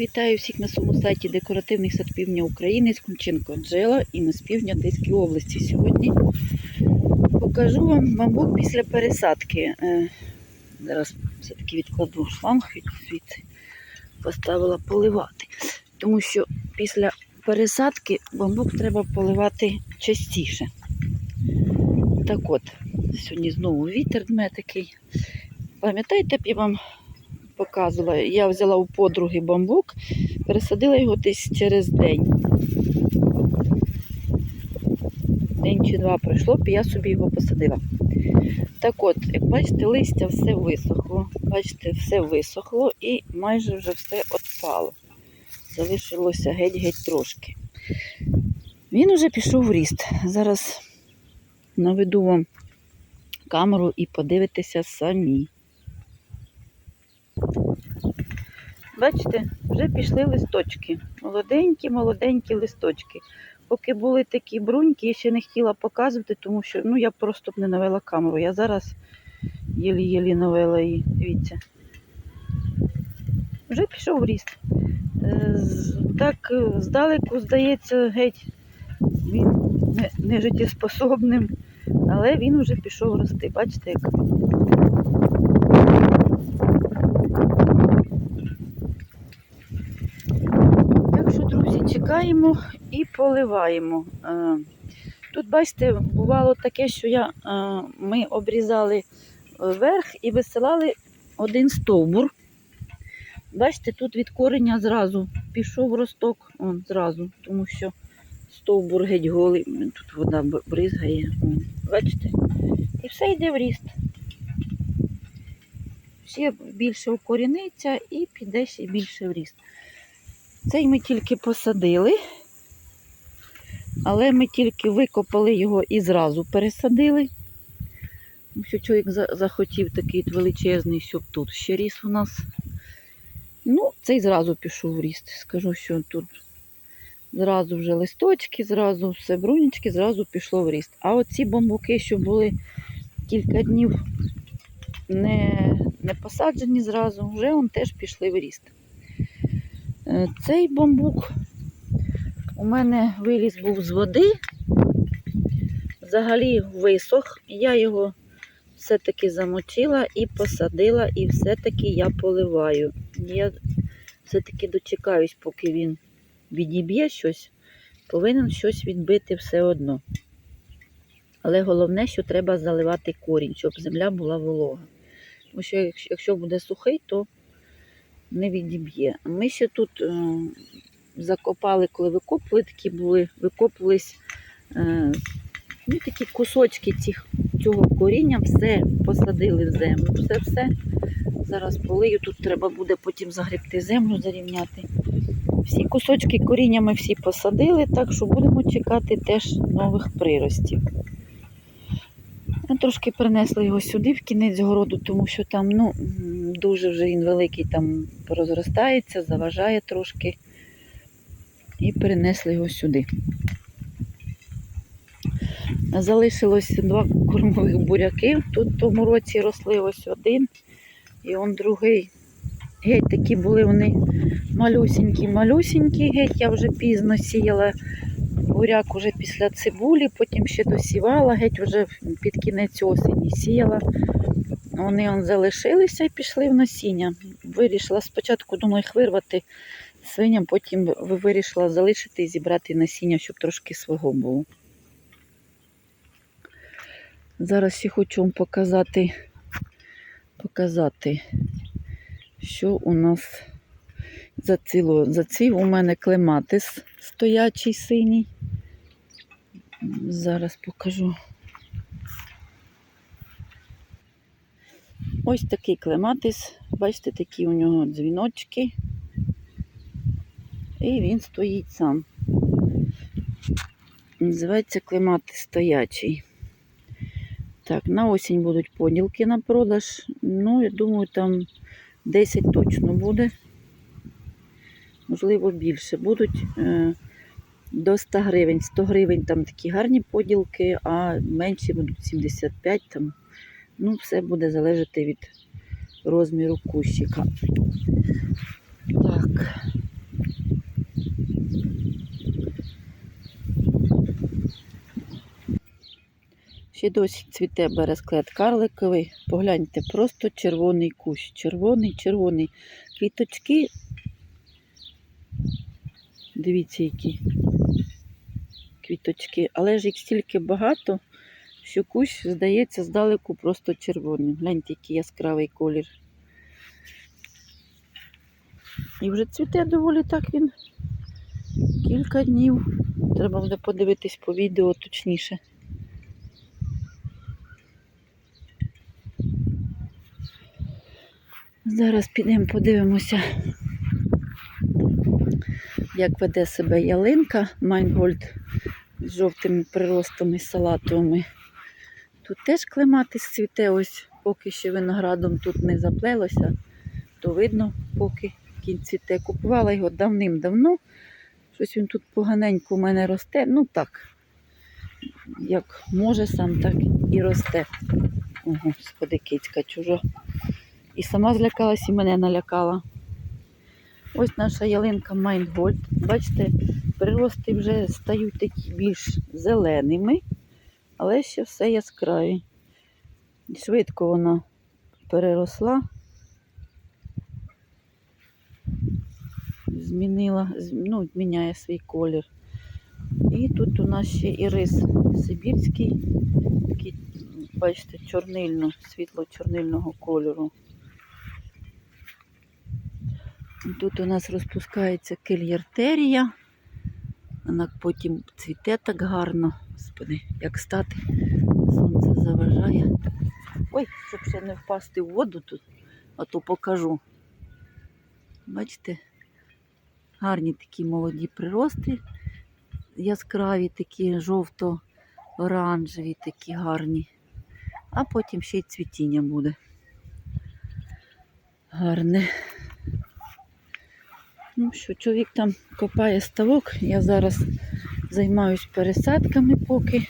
Вітаю всіх на своєму сайті Декоративний сад півдня України з Кунченко Анджела і ми з півдня Одеської області. Сьогодні покажу вам бамбук після пересадки. Е, Зараз все-таки відкладу шланг від поставила поливати. Тому що після пересадки бамбук треба поливати частіше. Так от, сьогодні знову вітер дме такий. Пам'ятаєте, я вам показувала, я взяла у подруги бамбук, пересадила його десь через день. День чи два пройшло, я собі його посадила. Так от, як бачите, листя все висохло. Бачите, все висохло і майже вже все отпало. Залишилося геть-геть трошки. Він уже пішов в ріст. Зараз наведу вам камеру і подивитеся самі. Бачите, вже пішли листочки. Молоденькі, молоденькі листочки. Поки були такі бруньки, я ще не хотіла показувати, тому що ну, я просто б не навела камеру. Я зараз єлі-єлі навела її. Дивіться. Вже пішов ріст. Е, Так е, здалеку, здається, геть він не життєспособним, але він вже пішов рости. Бачите, як Так що, друзі, і поливаємо. Е, Тут, бачите, бувало таке, що я, е, ми обрізали верх і висилали один стовбур. Бачите, тут від кореня зразу пішов росток, он зразу, тому що стовбур геть голий, тут вода бризгає. он, Бачите? І все йде в ріст. Ще більше укоріниться і піде ще більше в ріст. Цей ми тільки посадили, але ми тільки викопали його і зразу пересадили. Тому що чоловік захотів такий величезний, щоб тут ще ріс у нас. Ну, цей зразу пішов в ріст. Скажу, що тут зразу вже листочки, зразу все брунічки, зразу пішло в ріст. А оці бамбуки, що були кілька днів не, не посаджені зразу, вже он теж пішли в ріст. Е, Цей бамбук у мене виліз був з води, взагалі висох. Я його все-таки замочила і посадила, і все-таки я поливаю. Я все-таки дочекаюсь, поки він відіб'є щось, повинен щось відбити все одно. Але головне, що треба заливати корінь, щоб земля була волога. Тому що якщо- якщо буде сухий, то не відіб'є. Ми ще тут е, закопали, коли викопували, такі були, викопувались е, ну, такі кусочки цих, цього коріння, все посадили в землю. Все, все. Зараз полию. Тут треба буде потім загребти землю, зарівняти. Всі кусочки коріння ми всі посадили, так що будемо чекати теж нових приростів. Я трошки перенесла його сюди, в кінець городу, тому що там ну, дуже вже він великий, там розростається, заважає трошки. І перенесли його сюди. Залишилось два кормових буряки. Тут в тому році росли ось один і он другий. Геть такі були вони малюсінькі, малюсінькі. Геть я вже пізно сіяла буряк уже після цибулі, потім ще досівала, геть вже під кінець осені сіяла. Вони он залишилися і пішли в насіння. Вирішила спочатку, думаю, їх вирвати свиням, потім вирішила залишити і зібрати насіння, щоб трошки свого було. Зараз ще хочу вам показати, показати, що у нас зацвіло. Зацвів у мене клематис стоячий синій. Зараз покажу. Ось такий клематис. Бачите, такі у нього дзвіночки. І він стоїть сам. Називається клематис стоячий. Так, на осінь будуть поділки на продаж. Ну, я думаю, там 10 точно буде можливо, більше. Будуть е, до 100 гривень. 100 гривень там такі гарні поділки, а менші будуть 75 там. Ну, все буде залежати від розміру кущика. Так. Ще досі цвіте бересклет карликовий. Погляньте, просто червоний кущ, червоний, червоний. Квіточки Дивіться, які квіточки. Але ж їх стільки багато, що кущ здається здалеку просто червоним. Гляньте, який яскравий колір. І вже цвіте доволі так він кілька днів. Треба буде подивитись по відео точніше. Зараз підемо подивимося, як веде себе ялинка Майнгольд з жовтими приростами салатовими. Тут теж клематис цвіте, ось поки ще виноградом тут не заплелося, то видно, поки кінь цвіте. Купувала його давним-давно. Щось він тут поганенько у мене росте. Ну так, як може сам, так і росте. О, господи, кицька чужа. І сама злякалась, і мене налякала. Ось наша ялинка Майнгольд. Бачите, прирости вже стають такі більш зеленими, але ще все яскраві. Швидко вона переросла. Змінила, ну, міняє свій колір. І тут у нас ще і рис сибірський, такий, бачите, чорнильно, світло-чорнильного кольору. Тут у нас розпускається кельяртерія. Вона потім цвіте так гарно. Господи, як стати, сонце заважає. Ой, щоб ще не впасти в воду тут, а то покажу. Бачите, гарні такі молоді прирости, яскраві, такі жовто-оранжеві, такі гарні. А потім ще й цвітіння буде. Гарне. Ну що, чоловік там копає ставок, я зараз займаюсь пересадками поки.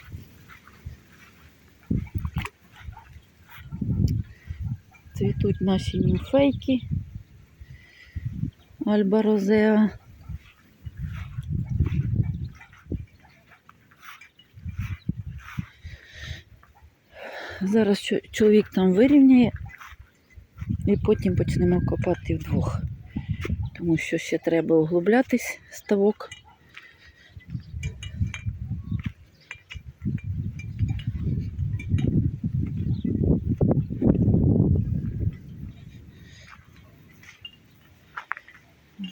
Цвітуть наші німфейки. Альба Розеа. Зараз чоловік там вирівняє і потім почнемо копати вдвох тому що ще треба углублятись ставок.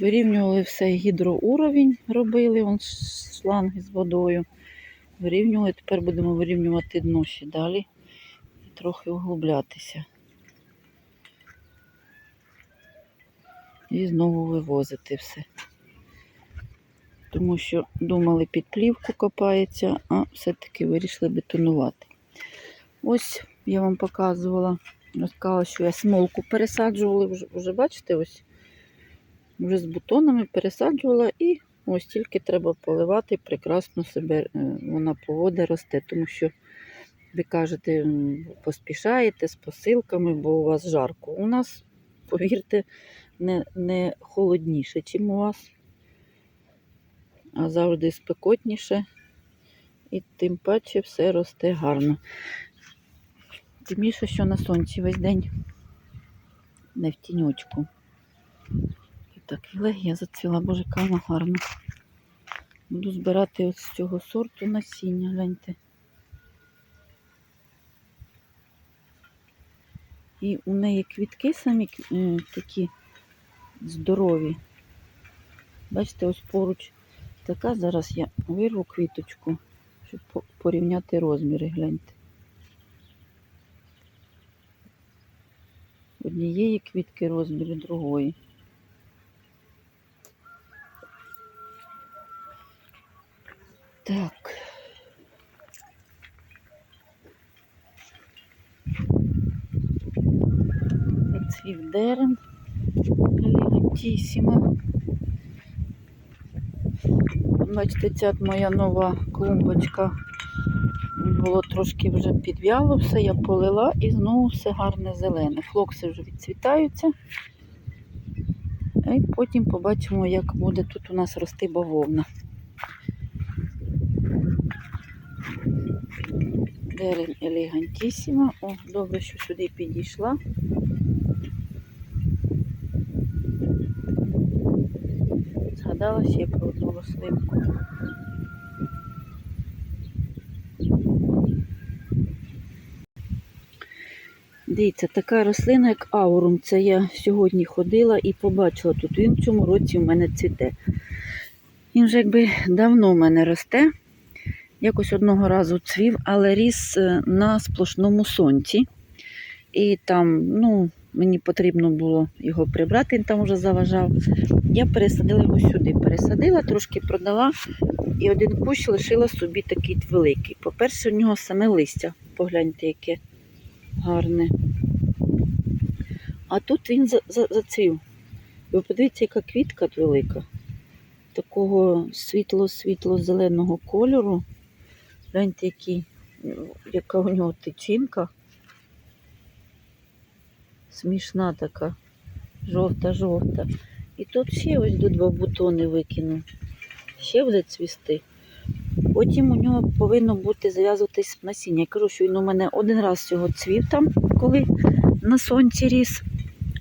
Вирівнювали все гідроуровень, робили он шланги з водою. Вирівнювали, тепер будемо вирівнювати дно ще далі і трохи углублятися. І знову вивозити все. Тому що думали під плівку копається, а все-таки вирішили бетонувати. Ось я вам показувала, розказала, що я смолку пересаджувала, вже, вже бачите, ось вже з бутонами пересаджувала і ось тільки треба поливати, прекрасно себе е, вона поводить, росте, тому що ви кажете, поспішаєте з посилками, бо у вас жарко. У нас, повірте, не, не холодніше, чим у вас, а завжди спекотніше. І тим паче все росте гарно. Тим більше, що на сонці весь день не в тіньочку. І так, легія зацвіла, боже, яка вона гарна. Буду збирати ось з цього сорту насіння, гляньте. І у неї квітки самі е, такі здорові. Бачите, ось поруч така. Зараз я вирву квіточку, щоб порівняти розміри, гляньте. Однієї квітки розміру другої. Так. Цвів дерен. Елегантісімо. Бачите, ця моя нова клумбочка. Було трошки вже підв'яло все, я полила і знову все гарне зелене. Флокси вже відцвітаються. І потім побачимо, як буде тут у нас рости бавовна. Дерен елегантісіма. О, добре, що сюди підійшла. Згадала ще про одну рослинку. Дивіться, така рослина, як аурум. Це я сьогодні ходила і побачила тут. Він в цьому році в мене цвіте. Він вже якби давно в мене росте. Якось одного разу цвів, але ріс е, на сплошному сонці. І там, ну, мені потрібно було його прибрати, він там вже заважав. Я пересадила його сюди. Пересадила, трошки продала, і один кущ лишила собі такий великий. По-перше, у нього саме листя. Погляньте, яке гарне. А тут він за- за- Ви подивіться, яка квітка велика. Такого світло-світло-зеленого кольору. Гляньте, який, яка у нього тичинка. Смішна така, жовта-жовта. І тут ще ось до два бутони викинув. Ще буде цвісти. Потім у нього повинно бути зав'язуватись насіння. Я кажу, що він у мене один раз цього цвів там, коли на сонці ріс.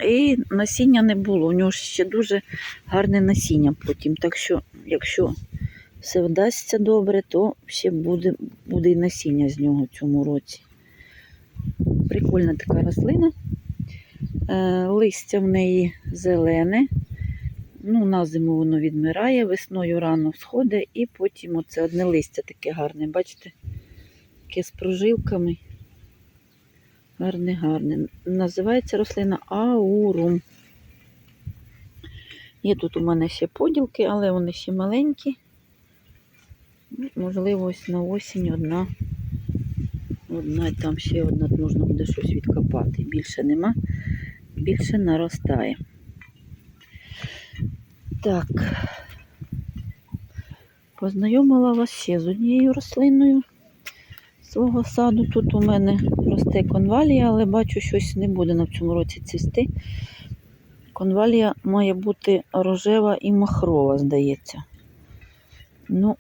І насіння не було. У нього ще дуже гарне насіння потім. Так що, якщо все вдасться добре, то ще буде, буде і насіння з нього в цьому році. Прикольна така рослина. Е, листя в неї зелене. Ну, на зиму воно відмирає, весною рано всходить, і потім оце одне листя таке гарне, бачите? Таке з прожилками. Гарне, гарне. Називається рослина аурум. Є тут у мене ще поділки, але вони ще маленькі. Ну, Можливо, ось на осінь одна. Одна, там ще одна можна буде щось відкопати. Більше нема, більше наростає. Так. Познайомила вас ще з однією рослиною свого саду. Тут у мене росте конвалія, але бачу, щось не буде на в цьому році цвісти. Конвалія має бути рожева і махрова, здається. Ну,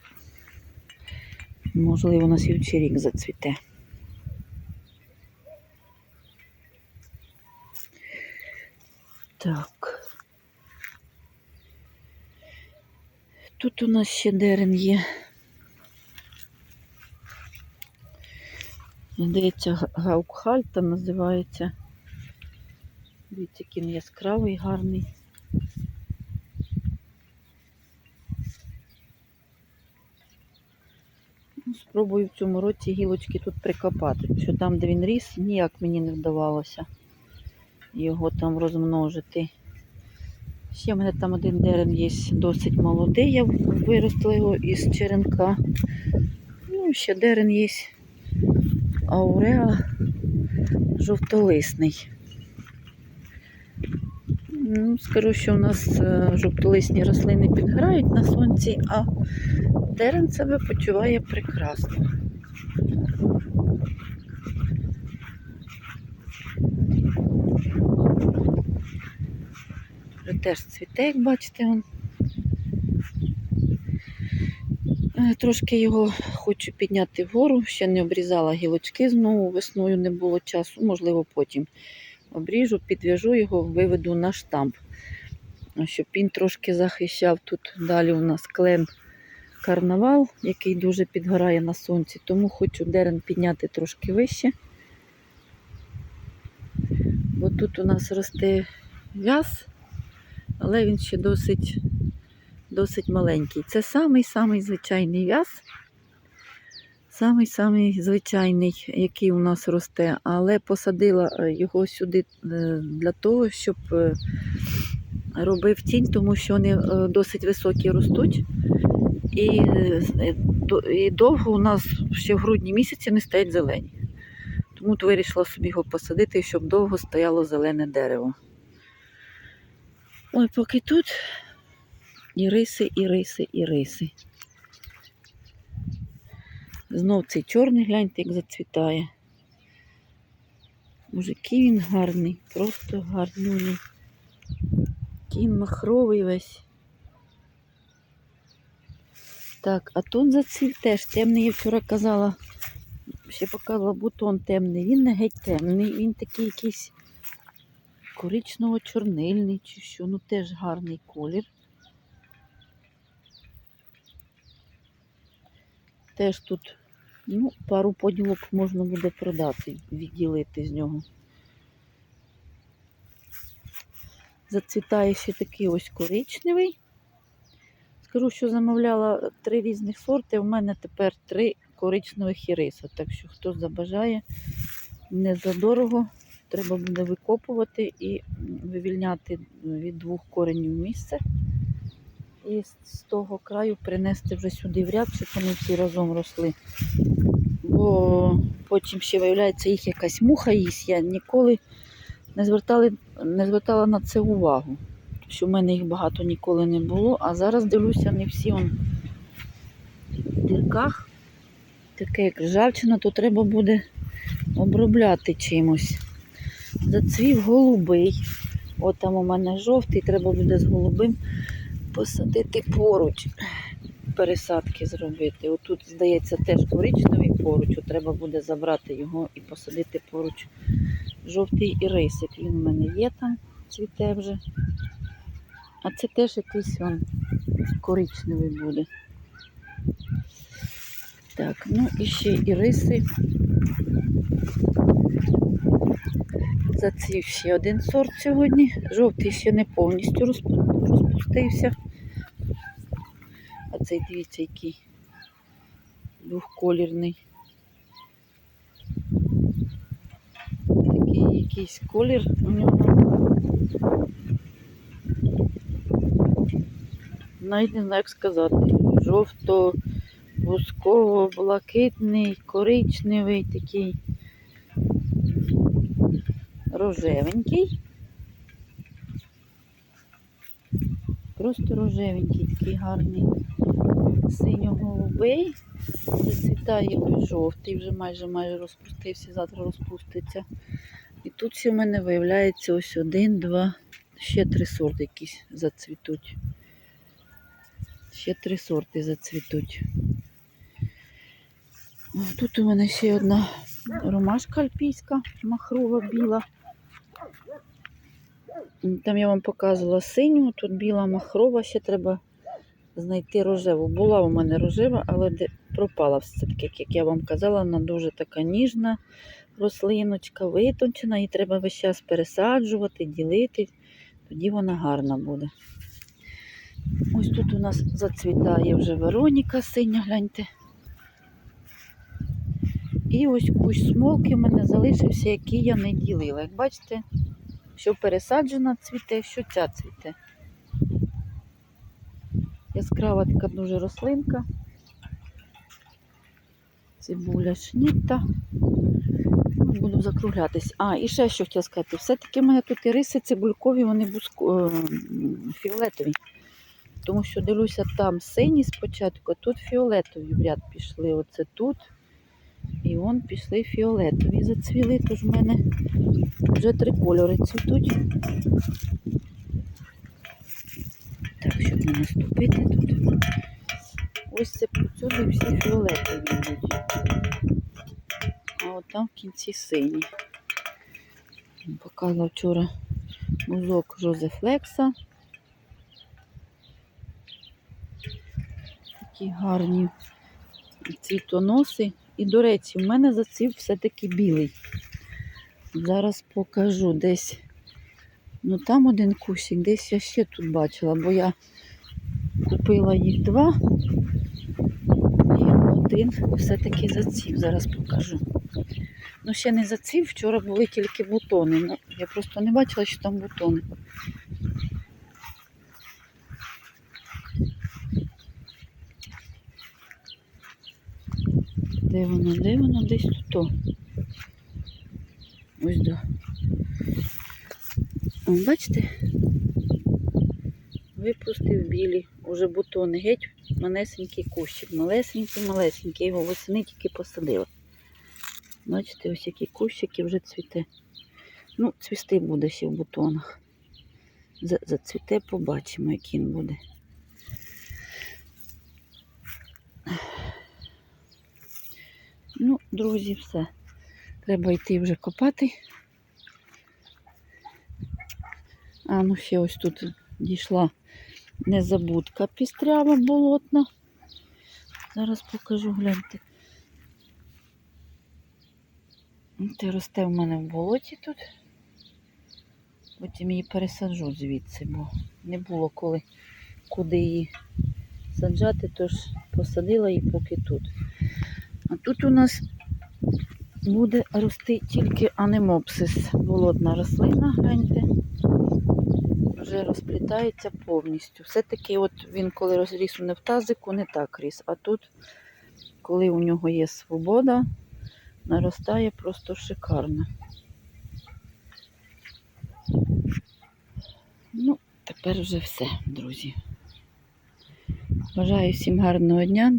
можливо, на слідчий рік зацвіте. Так. Тут у нас ще дерен є. Здається, га- гаукхальта називається. Дивіться, який він яскравий, гарний. Ну, Спробую в цьому році гілочки тут прикопати, що там, де він ріс, ніяк мені не вдавалося його там розмножити. Ще в мене там один дерен є досить молодий, я виростила його із черенка. Ну, ще дерен є ауреа жовтолисний. Ну, скажу, що у нас е, жовтолисні рослини підграють на сонці, а дерен себе почуває прекрасно. Вже теж цвіте, як бачите. Е, Трошки його хочу підняти вгору, ще не обрізала гілочки знову, весною не було часу, можливо, потім обріжу, підв'яжу його, виведу на штамп, щоб він трошки захищав. Тут далі у нас клен карнавал, який дуже підгорає на сонці, тому хочу дерен підняти трошки вище. Бо тут у нас росте в'яз, але він ще досить, досить маленький. Це самий-самий звичайний в'яз. Самий-самий звичайний, який у нас росте, але посадила е, його сюди е, для того, щоб е, робив тінь, тому що вони досить високі ростуть. І, і довго у нас ще в грудні місяці не стоять зелені. Тому вирішила собі його посадити, щоб довго стояло зелене дерево. Ой, поки тут і риси, і риси, і риси. Знов цей чорний, гляньте, як зацвітає. Який він гарний, просто гарнюний. Який він махровий весь. Так, а тут зацвів теж темний, я вчора казала, ще показувала бутон темний. Він не геть темний, він такий якийсь коричнево-чорнильний чи що. Ну теж гарний колір. Теж тут ну, пару поділок можна буде продати, відділити з нього. Зацвітає ще такий ось коричневий. Скажу, що замовляла три різних сорти. У мене тепер три коричневих іриса. Так що хто забажає, не задорого. Треба буде викопувати і вивільняти від двох коренів місце. І з того краю принести вже сюди в ряд, щоб вони всі разом росли. Бо потім ще виявляється, їх якась муха їсть. Я ніколи не, звертали, не звертала на це увагу. Що в мене їх багато ніколи не було, а зараз дивлюся, не всі он в дірках. Таке як ржавчина, то треба буде обробляти чимось. Зацвів голубий. От там у мене жовтий, треба буде з голубим посадити поруч, пересадки зробити. Отут, здається, теж коричневий поруч, От треба буде забрати його і посадити поруч жовтий ірисик. Він у мене є там, цвіте вже. А це теж якийсь он коричневий буде. Так, ну і ще іриси. Зацвів ще один сорт сьогодні. Жовтий ще не повністю розпустився. А цей дивіться, який двохколірний. Такий якийсь колір у нього. Навіть не знаю, як сказати. Жовто, восково, блакитний, коричневий такий рожевенький. Просто рожевенький, такий гарний. Синьо-голубий. Зацвітає жовтий, вже майже майже розпустився, завтра розпуститься. І тут ще в мене виявляється ось один, два, ще три сорти якісь зацвітуть. Ще три сорти зацвітуть. Тут у мене ще одна ромашка альпійська, махрова біла. Там я вам показувала синю, тут біла махрова, ще треба знайти рожеву. Була у мене рожева, але пропала все-таки, як я вам казала, вона дуже така ніжна рослиночка, витончена, її треба весь час пересаджувати, ділити, тоді вона гарна буде. Ось тут у нас зацвітає вже Вероніка синя, гляньте. І ось кущ смолки в мене залишився, який я не ділила. Як бачите, що пересаджена цвіте, що ця цвіте. Яскрава така дуже рослинка. Цибуля шніта. Ну, Буду закруглятись. А, і ще що хотіла сказати. Все-таки в мене тут іриси цибулькові, вони буско... е, фіолетові. Тому що дивлюся, там сині спочатку, а тут фіолетові в ряд пішли. Оце тут. І вон пішли фіолетові, зацвіли, тож в мене вже три кольори цвітуть. Так, щоб не наступити тут. Ось це сюди всі фіолетові йдуть. А от там в кінці сині. Показала вчора музок Жозефлекса. Такі гарні цвітоноси. І, до речі, в мене зацвів все-таки білий. Зараз покажу десь. Ну там один кущик, десь я ще тут бачила, бо я купила їх два. І один все-таки зацвів. Зараз покажу. Ну, ще не зацвів, вчора були тільки бутони. Ну, я просто не бачила, що там бутони. Де воно? Де воно? Десь тут. Ось до. О, бачите? Випустив білі, уже бутони геть, манесенький кущик, малесенький, малесенький, його восени тільки посадила. Бачите, ось які кущики вже цвіте. Ну, цвісти буде ще в бутонах. За- Зацвіте, побачимо, який він буде. Ну, друзі, все. Треба йти вже копати. А, ну ще ось тут дійшла незабудка пістрява болотна. Зараз покажу, гляньте. Ти росте в мене в болоті тут. Потім її пересаджу звідси, бо не було коли куди її саджати, тож посадила її поки тут. А тут у нас буде рости тільки анемопсис, болотна рослина, гляньте. Вже розплітається повністю. Все-таки от він, коли розріс у невтазику, не так ріс. А тут, коли у нього є свобода, наростає просто шикарно. Ну, тепер вже все, друзі. Бажаю всім гарного дня.